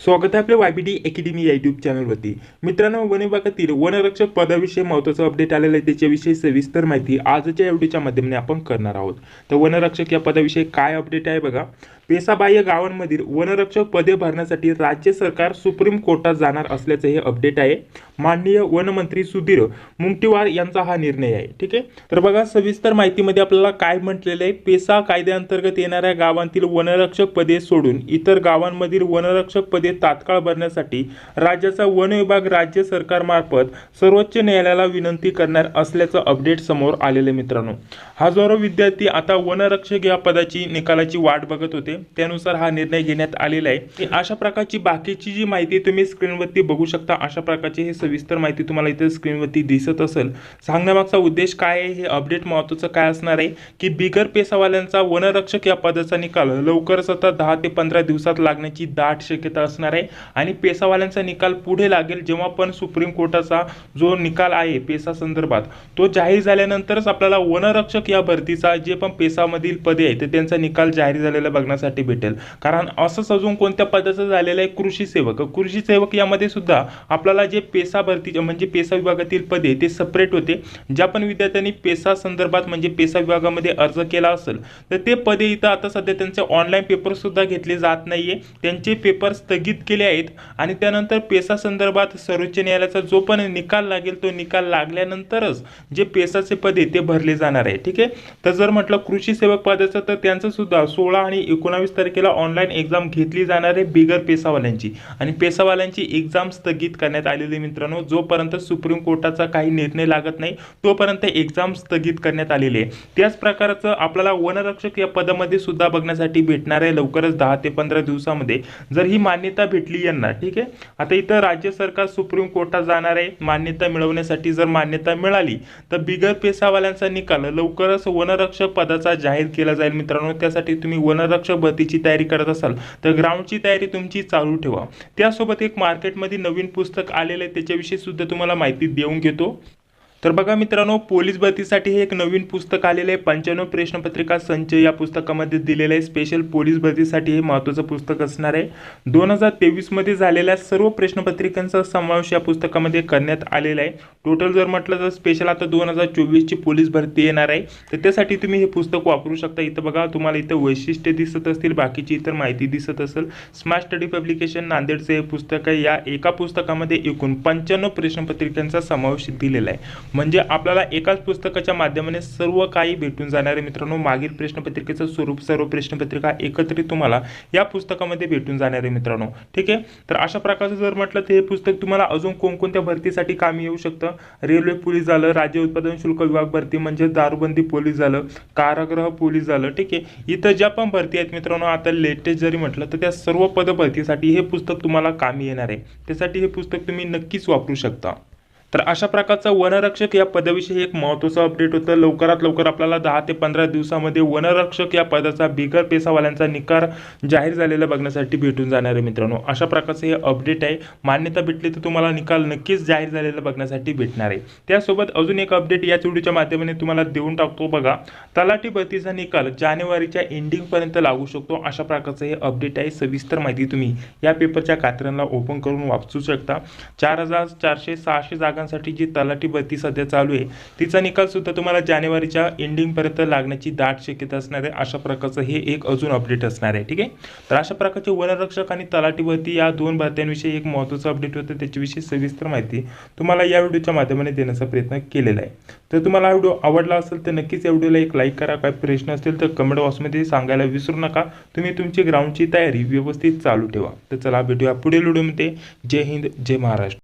स्वागत आहे आपल्या वायबीटी अकॅडमी या युट्यूब चॅनलवरती मित्रांनो वन विभागातील वनरक्षक पदाविषयी महत्त्वाचं अपडेट आलेलं आहे त्याच्याविषयी सविस्तर माहिती आजच्या व्हिडिओच्या माध्यमाने आपण करणार आहोत. तर वनरक्षक या पदाविषयी काय अपडेट आहे बघा. पेसाबाह्य गावांमधील वनरक्षक पदे भरण्यासाठी राज्य सरकार सुप्रीम कोर्टात जाणार असल्याचं हे अपडेट आहे. माननीय वनमंत्री सुधीर मुंगटीवार यांचा हा निर्णय आहे. ठीक आहे? तर बघा सविस्तर माहितीमध्ये आपल्याला काय म्हटलेलं आहे. पेसा कायद्याअंतर्गत येणाऱ्या गावांतील वनरक्षक पदे सोडून इतर गावांमधील वनरक्षक पदे तात्काळ भरण्यासाठी राज्याचा वन विभाग राज्य सरकारमार्फत सर्वोच्च न्यायालयाला विनंती करणार असल्याचं अपडेट समोर आलेलं आहे मित्रांनो. हजारो विद्यार्थी आता वनरक्षक या पदाची निकालाची वाट बघत होते. त्यानुसार हा निर्णय घेण्यात आलेला आहे. अशा प्रकारची बाकीची जी माहिती तुम्ही स्क्रीनवरती बघू शकता. अशा प्रकारची हे सविस्तर माहिती तुम्हाला इथे स्क्रीनवरती दिसत असेल. सांगण्यामागचा उद्देश काय आहे? हे अपडेट महत्त्वाचं काय असणार आहे? की बिगर पेसावाल्यांचा वनरक्षक या पदाचा निकाल लवकरच आता दहा ते पंधरा दिवसात लागण्याची दाट शक्यता असणार आहे. आणि पेसावाल्यांचा निकाल पुढे लागेल जेव्हा पण सुप्रीम कोर्टाचा जो निकाल आहे पेसा संदर्भात तो जाहीर झाल्यानंतरच आपल्याला वनरक्षक या भरतीचा जे पण पेसामधील पदे आहेत ते त्यांचा निकाल जाहीर झालेला बघण्यासाठी भेटेल. कारण असंच अजून कोणत्या पदाचं झालेलं आहे? कृषी सेवक. कृषी सेवक यामध्ये सुद्धा आपल्याला जे पेसा भरती म्हणजे पेसा विभागातील पदे ते सपरेट होते. ज्या पण विद्यार्थ्यांनी पेसा संदर्भात म्हणजे पेसा विभागामध्ये अर्ज केला असेल तर ते पदे इथं आता सध्या त्यांचे ऑनलाईन पेपरसुद्धा घेतले जात नाही आहे त्यांचे पेपर स्थगित केले आहेत. आणि त्यानंतर पेसा संदर्भात सर्वोच्च न्यायालयाचा जो पण निकाल लागेल तो निकाल लागल्यानंतरच जे पेसाचे पदे ते भरले जाणार आहे. ठीक आहे? तर जर म्हटलं कृषी सेवक पदाचं तर त्यांचं सुद्धा सोळा आणि एकोणावीस तारखेला ऑनलाईन एक्झाम घेतली जाणार आहे बिगर पेसावाल्यांची. आणि पेसावाल्यांची एक्झाम स्थगित करण्यात आलेली आहे मित्रांनो जोपर्यंत सुप्रीम कोर्टाचा काही निर्णय लागत नाही तोपर्यंत एक्झाम स्थगित करण्यात आलेली आहे. त्याच प्रकारचं आपल्याला वनरक्षक या पदामध्ये सुद्धा बघण्यासाठी भेटणार आहे लवकरच दहा ते पंधरा दिवसामध्ये. जर ही मान्यता भेटली यांना ठीक आहे? आता इथं राज्य सरकार सुप्रीम कोर्टात जाणार आहे. मान्यता मिळवण्यासाठी जर मान्यता मिळाली तर बिगर पेसावाल्यांचा निकाल लवकरच वनरक्षक पदाचा जाहीर केला जाईल मित्रांनो. त्यासाठी तुम्ही वनरक्षक भरतीची तयारी करत असाल तर ग्राउंडची तयारी तुमची चालू ठेवा. त्यासोबत एक मार्केटमध्ये नवीन पुस्तक आलेलं आहे त्याच्याविषयी सुद्धा तुम्हाला माहिती देऊन घेतो. तर बघा मित्रांनो पोलीस भरतीसाठी हे एक नवीन पुस्तक आलेलं आहे. पंच्याण्णव प्रश्नपत्रिका संच या पुस्तकामध्ये दिलेलं आहे. स्पेशल पोलीस भरतीसाठी हे महत्त्वाचं पुस्तक असणार आहे. दोन हजार तेवीसमध्ये झालेल्या सर्व प्रश्नपत्रिकांचा समावेश या पुस्तकामध्ये करण्यात आलेला आहे. टोटल जर म्हटलं तर स्पेशल आता दोन हजार चोवीसची पोलीस भरती येणार आहे. तर त्यासाठी तुम्ही हे पुस्तक वापरू शकता. इथं बघा तुम्हाला इथं वैशिष्ट्य दिसत असतील बाकीची इतर माहिती दिसत असेल. स्मार्ट स्टडी पब्लिकेशन नांदेडचं हे पुस्तक आहे. या एका पुस्तकामध्ये एकूण पंच्याण्णव प्रश्नपत्रिकांचा समावेश दिलेला आहे. म्हणजे आपल्याला एकाच पुस्तकाच्या माध्यमाने सर्व काही भेटून जाणार आहे मित्रांनो मागील प्रश्नपत्रिकेचं स्वरूप सर्व प्रश्नपत्रिका एकत्रित तुम्हाला या पुस्तकामध्ये भेटून जाणार आहे मित्रांनो. ठीक आहे? तर अशा प्रकारचं जर म्हटलं तर हे पुस्तक तुम्हाला अजून कोणकोणत्या भरतीसाठी कामी येऊ शकतं? रेल्वे पोलीस झालं राज्य उत्पादन शुल्क विभाग भरती म्हणजे दारूबंदी पोलीस झालं कारागृह पोलीस झालं ठीक आहे? इथं ज्या पण भरती आहेत मित्रांनो आता लेटेस्ट जरी म्हटलं तर त्या सर्व पदभरतीसाठी हे पुस्तक तुम्हाला कामी येणार आहे. त्यासाठी हे पुस्तक तुम्ही नक्कीच वापरू शकता. तर अशा प्रकारचा वनरक्षक या पदाविषयी एक महत्त्वाचं अपडेट होतं. लवकरात लवकर आपल्याला दहा ते पंधरा दिवसामध्ये वनरक्षक या पदाचा बिगर पेसावाल्यांचा निकार जाहीर झालेला बघण्यासाठी भेटून जाणार आहे मित्रांनो. अशा प्रकारचं हे अपडेट आहे. मान्यता भेटली तर तुम्हाला निकाल नक्कीच जाहीर झालेला बघण्यासाठी भेटणार आहे. त्यासोबत अजून एक अपडेट या व्हिडिओच्या माध्यमाने तुम्हाला देऊन टाकतो बघा. तलाठी भरतीचा निकाल जानेवारीच्या एंडिंगपर्यंत लागू शकतो. अशा प्रकारचं हे अपडेट आहे. सविस्तर माहिती तुम्ही या पेपरच्या कात्र्यांना ओपन करून वाचू शकता. चार हजार चारशे सहाशे जागा जागांसाठी जी तलाठी भरती सध्या चालू आहे तिचा निकाल सुद्धा तुम्हाला जानेवारीच्या एंडिंगपर्यंत लागण्याची दाट शक्यता असणार आहे. अशा प्रकारचं हे एक अजून अपडेट असणार आहे ठीक आहे? तर अशा प्रकारचे वनरक्षक आणि तलाठी भरती या दोन भरत्यांविषयी एक महत्त्वाचं अपडेट होतं. त्याच्याविषयी सविस्तर माहिती तुम्हाला या व्हिडिओच्या माध्यमाने देण्याचा प्रयत्न केलेला आहे. तर तुम्हाला हा व्हिडिओ आवडला असेल तर नक्कीच या व्हिडिओला एक लाईक करा. काय प्रश्न असतील तर कमेंट बॉक्समध्ये सांगायला विसरू नका. तुम्ही तुमची ग्राउंडची तयारी व्यवस्थित चालू ठेवा. तर चला भेटूया पुढील व्हिडिओमध्ये जय हिंद जय महाराष्ट्र.